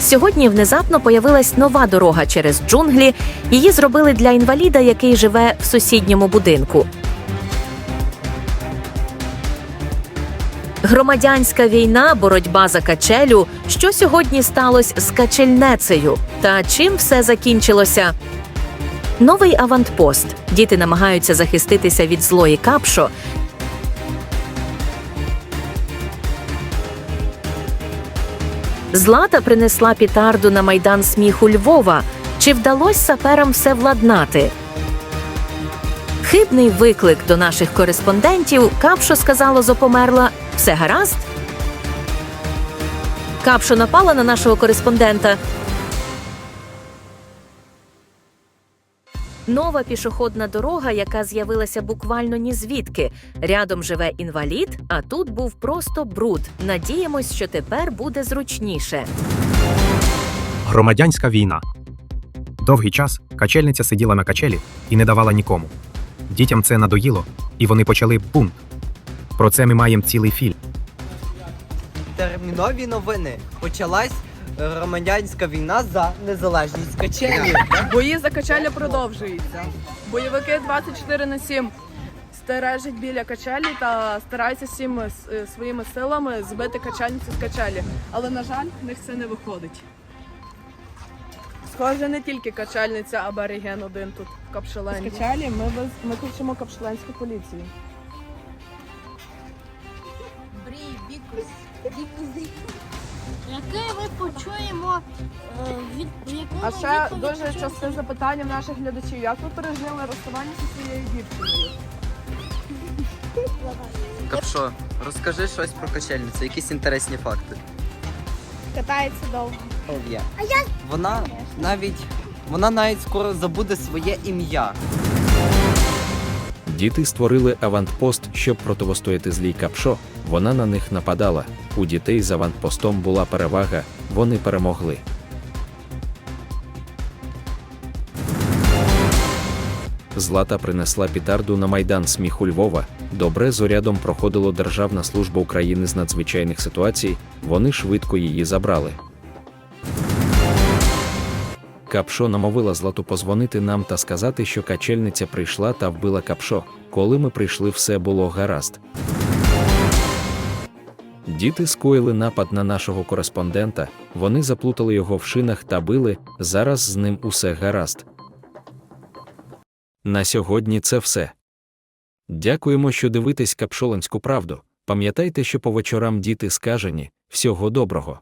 Сьогодні внезапно появилась нова дорога через джунглі. Її зробили для інваліда, який живе в сусідньому будинку. Громадянська війна, боротьба за качелю. Що сьогодні сталося з качельнецею? Та чим все закінчилося? Новий авантпост. Діти намагаються захиститися від злої капшо. Злата принесла пітарду на майдан сміху Львова. Чи вдалося саперам все владнати? Хибний виклик до наших кореспондентів. Капшо сказало зопомерла все гаразд. Капшо напала на нашого кореспондента. Нова пішохідна дорога, яка з'явилася буквально ні звідки. Рядом живе інвалід, а тут був просто бруд. Надіємось, що тепер буде зручніше. Громадянська війна. Довгий час качельниця сиділа на качелі і не давала нікому. Дітям це надоїло, і вони почали бунт. Про це ми маємо цілий фільм. Термінові новини. Почалась громадянська війна за незалежність качелі. Бої за качелі продовжуються. Бойовики 24 на 7 стережать біля качелі та стараються всіми своїми силами збити качальницю з качелі. Але, на жаль, в них це не виходить. Схоже, не тільки качальниця, а береген один тут в Капшеленді. З качелі ми, виз- ми кличемо капшеленську поліцію. Брій, бікус, бікус. Яке ми почуємо е, від якому А ще дуже відпочинку? часте запитання в наших глядачів, як ви пережили розставання зі своєю дівчиною? Капшо, розкажи щось про качельницю, якісь інтересні факти. Катається довго. Є. Вона навіть вона навіть скоро забуде своє ім'я. Діти створили авантпост, щоб противостояти злій капшо. Вона на них нападала. У дітей з авантпостом була перевага, вони перемогли. Злата принесла пітарду на майдан сміху Львова. Добре зорядом проходило Державна служба України з надзвичайних ситуацій. Вони швидко її забрали. Капшо намовила Злату позвонити нам та сказати, що качельниця прийшла та вбила капшо. Коли ми прийшли, все було гаразд. Діти скоїли напад на нашого кореспондента, вони заплутали його в шинах та били. Зараз з ним усе гаразд. На сьогодні це все. Дякуємо, що дивитесь капшоленську правду. Пам'ятайте, що по вечорам діти скажені. Всього доброго.